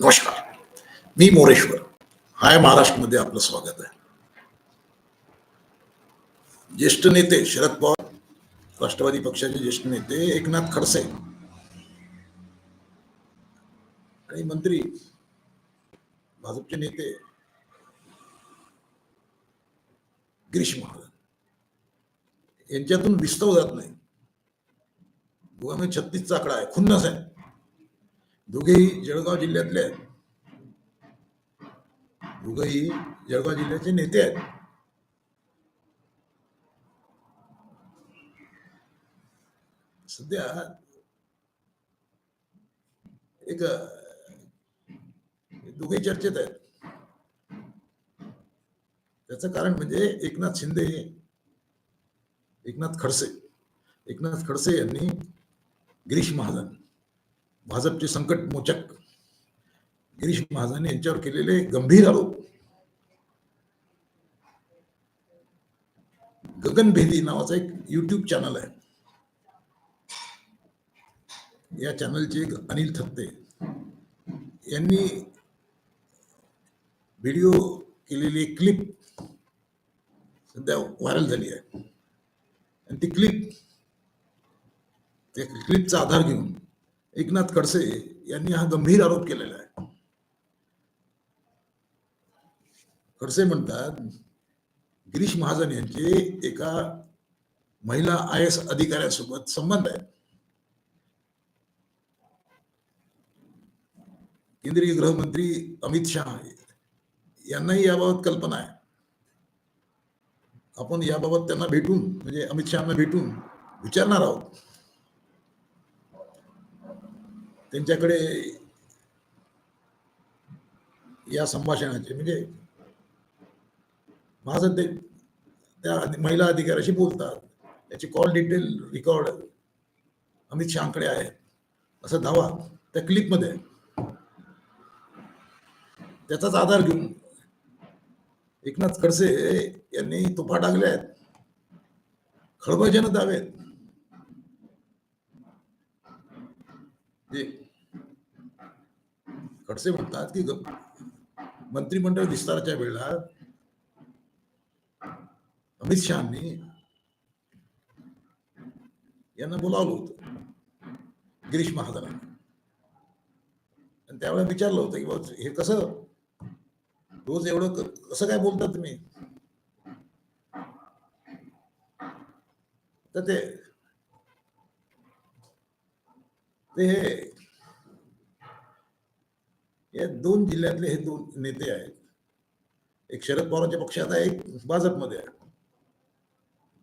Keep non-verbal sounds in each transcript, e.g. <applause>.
नमस्कार. मी मोरेश्वर. हाय महाराष्ट्रमध्ये आपलं स्वागत आहे. ज्येष्ठ नेते शरद पवार राष्ट्रवादी पक्षाचे ज्येष्ठ नेते एकनाथ खडसे आणि मंत्री भाजपचे नेते गिरीश महाजन. यांच्यातून विस्तव जात नाही. गोवा छत्तीसचा आकडा आहे. खुन्नस आहे. दोघेही जळगाव जिल्ह्यातले आहेत. दोघेही जळगाव जिल्ह्याचे नेते आहेत. सध्या एक दोघे चर्चेत आहेत. त्याचं कारण म्हणजे एकनाथ शिंदे एकनाथ खडसे. एकनाथ खडसे यांनी गिरीश महाजन भाजपचे संकट मोचक. गिरीश महाजन यांच्यावर केलेले गंभीर आरोप. गगनभेदी नावाचा एक युट्यूब चॅनल आहे. या चॅनलचे अनिल थत्ते. यांनी व्हिडिओ केलेली क्लिप सध्या व्हायरल झाली आहे. आणि ती क्लिप त्या क्लिपचा आधार घेऊन एकनाथ खडसे यांनी हा गंभीर आरोप केलेला आहे. खडसे म्हणतात गिरीश महाजन यांचे एका महिला आय एस अधिकाऱ्यासोबत संबंध आहे. केंद्रीय गृहमंत्री अमित शहा यांनाही याबाबत कल्पना आहे. आपण याबाबत त्यांना भेटून म्हणजे अमित शहाना भेटून विचारणार आहोत. त्यांच्याकडे या संभाषणाचे म्हणजे माझं ते त्या महिला अधिकाऱ्याशी बोलतात. त्याची कॉल डिटेल रेकॉर्ड अमित शहाकडे आहे. असा दावा त्या क्लिपमध्ये त्याचाच आधार घेऊन एकनाथ खडसे यांनी तुफा टाकल्या आहेत. खळबळजनक दावे आहेत जे खडसे म्हणतात की मंत्रिमंडळ विस्ताराच्या वेळेला अमित शहानी यांना बोलावलं होतं. गिरीश महाजनांना. आणि त्यावेळेला विचारलं होतं की बाबा हे कसं? रोज एवढं कसं काय बोलता तुम्ही? तर ते हे या दोन जिल्ह्यातले हे दोन नेते आहेत. एक शरद पवारांच्या पक्षात आहे एक भाजपमध्ये आहे.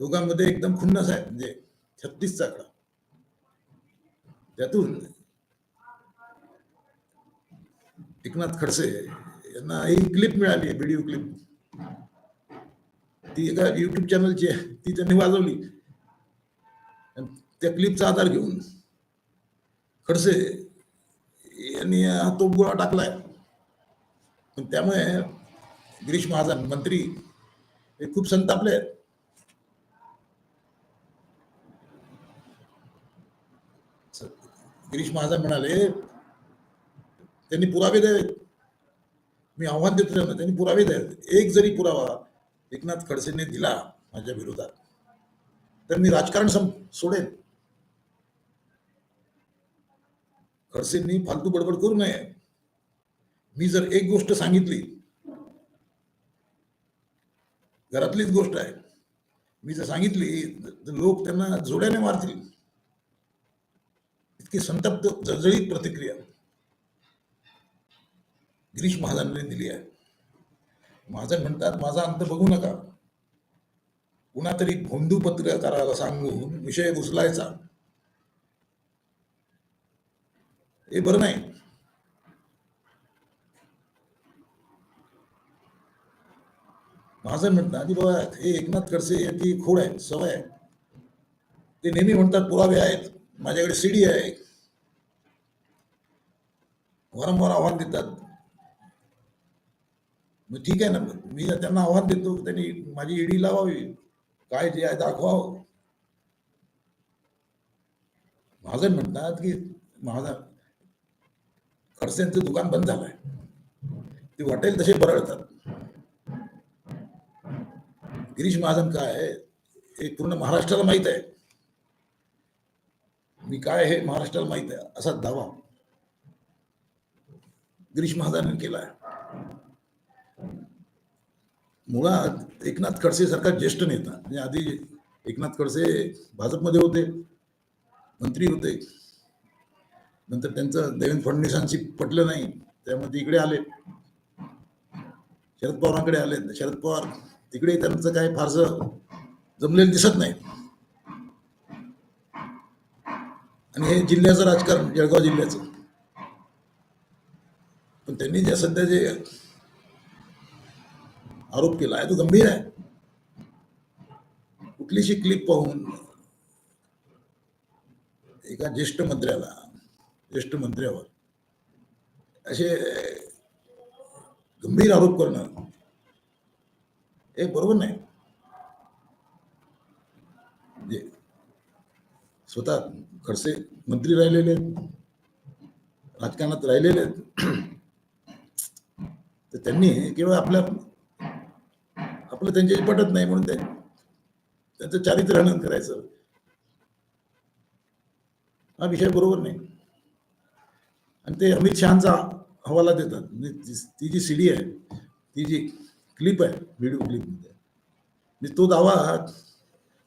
दोघांमध्ये एकदम खुन्नस आहे म्हणजे छत्तीसचा आकडा. त्यातून एकनाथ खडसे यांना ही क्लिप मिळाली आहे व्हिडिओ क्लिप ती एका युट्यूब चॅनलची आहे ती त्यांनी वाजवली. त्या क्लिपचा आधार घेऊन खडसे यांनी हा तोपगोळा टाकलाय. पण त्यामुळे गिरीश महाजन मंत्री हे खूप संतापले आहेत. गिरीश महाजन म्हणाले त्यांनी पुरावे द्यावेत. मी आव्हान देतो त्यांना त्यांनी पुरावे द्यावेत. एक जरी पुरावा एकनाथ खडसेने दिला माझ्या विरोधात तर मी राजकारण सम सोडेन. खडसेंनी फालतू बडबड करू नये. मी जर एक गोष्ट सांगितली घरातलीच गोष्ट आहे. मी जर सांगितली तर लोक त्यांना जोड्याने मारतील. इतकी संतप्त जळजळीत प्रतिक्रिया. गिरीश महाजनने दिली आहे. महाजन म्हणतात माझा अंत बघू नका. कुणातरी भोंदू पत्रकाराला सांगून विषय उचलायचा. हे बरं नाही महाजन म्हणतात की बाबा, हे एकनाथ खडसे यांची खोड आहे, सवय आहे. ते नेहमी म्हणतात, पुरावे आहेत, माझ्याकडे सीडी आहे. वारंवार आव्हान देतात. मग ठीक आहे ना, मी त्यांना आव्हान देतो त्यांनी माझी ईडी लावावी. काय जे आहे दाखवावं. महाजन म्हणतात की महाजन खरसेंचं दुकान बंद झालंय. ते वाटेल तसे बरळतात. गिरीश महाजन काय आहे हे पूर्ण महाराष्ट्राला माहीत आहे. मी काय हे महाराष्ट्राला माहीत आहे असा दावा गिरीश महाजनांनी केला आहे मुळात एकनाथ खडसे सारखा ज्येष्ठ नेता म्हणजे आधी एकनाथ खडसे भाजपमध्ये होते मंत्री होते. नंतर त्यांचं देवेंद्र फडणवीसांशी पटलं नाही त्यामुळे ते इकडे आले. शरद पवारांकडे आले. शरद पवार तिकडे त्यांचं काय फारसं जमलेलं दिसत नाही. आणि हे जिल्ह्याचं राजकारण जळगाव जिल्ह्याचं. पण त्यांनी जे सध्या जे आरोप केला आहे तो गंभीर आहे. कुठलीशी क्लिप पाहून एका ज्येष्ठ मंत्र्याला ज्येष्ठ मंत्र्यावर. असे गंभीर आरोप करणं हे बरोबर नाही. म्हणजे स्वतः खडसे मंत्री राहिलेले आहेत राजकारणात राहिलेले आहेत तर त्यांनी केवळ आपल्या आपलं त्यांच्याशी पटत नाही म्हणून ते त्यांचं चारित्र्य हनन करायचं. हा विषय बरोबर नाही. आणि ते अमित शहाचा हवाला देतात. म्हणजे ती- जी सीडी आहे ती जी क्लिप आहे व्हिडिओ क्लिपमध्ये म्हणजे तो दावा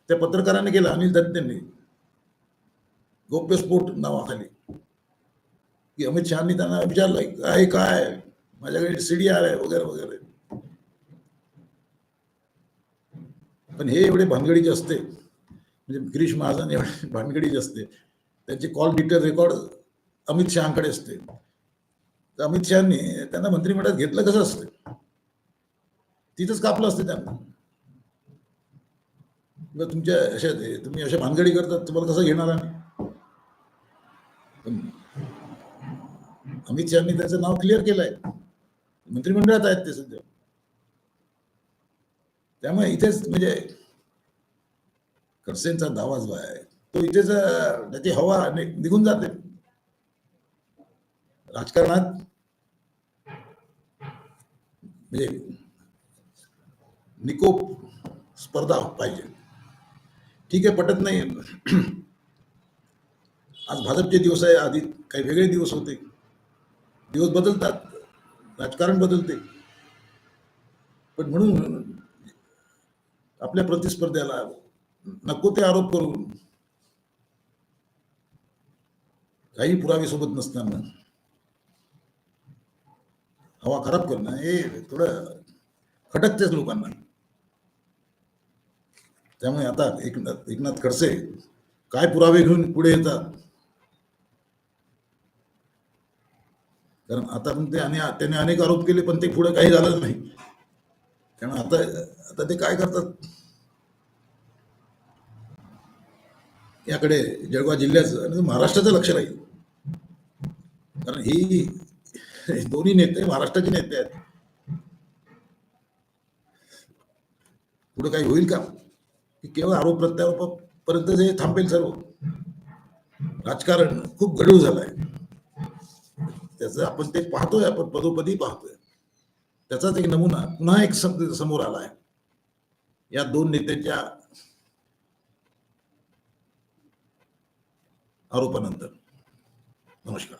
त्या पत्रकाराने केला अनिल दत्तेंनी गोप्यस्फोट नावाखाली. की अमित शहानी त्यांना विचारलं काय काय? माझ्याकडे सीडी आहे वगैरे वगैरे. पण हे एवढे भानगडीचे असते. म्हणजे गिरीश महाजन एवढे <laughs> भानगडीचे असते. त्यांचे कॉल डिटेल रेकॉर्ड अमित शहाकडे असते. तर अमित शहानी त्यांना मंत्रिमंडळात घेतलं कसं असतं? तिथंच कापलं असतं त्यांना. मग तुमच्या अशा तुम्ही अशा भानगडी करतात तुम्हाला कसं घेणार आम्ही? अमित शहानी त्याचं नाव क्लिअर केलंय. मंत्रिमंडळात आहेत ते सध्या. त्यामुळे इथेच म्हणजे खडसेंचा दावा जो आहे तो इथेच त्याची हवा निघून जाते. राजकारणात म्हणजे निकोप स्पर्धा पाहिजे. ठीक आहे पटत नाही आज भाजपचे दिवस आहे आधी काही वेगळे दिवस होते. दिवस बदलतात राजकारण बदलते. पण म्हणून आपल्या प्रतिस्पर्ध्याला नको ते आरोप करून काही पुरावे सोबत नसताना हवा खराब करणं हे थोडं खटकतेच लोकांना. त्यामुळे आता एकनाथ एकनाथ खडसे काय पुरावे घेऊन पुढे येतात? कारण आता पण ते आणि त्याने अनेक आरोप केले पण ते पुढे काही झालं नाही. कारण आता आता ते काय करतात? याकडे जळगाव जिल्ह्याचं आणि महाराष्ट्राचं लक्ष राहील. कारण ही हे दोन्ही नेते महाराष्ट्राचे नेते आहेत. पुढे काही होईल का? की केवळ आरोप प्रत्यारोप पर्यंत थांबेल सर्व. राजकारण खूप गडूळ झालंय. त्याच आपण ते पाहतोय आपण पदोपदी पाहतोय. त्याचाच एक नमुना पुन्हा एक सम- समोर आलाय. या दोन नेत्यांच्या आरोपानंतर. नमस्कार.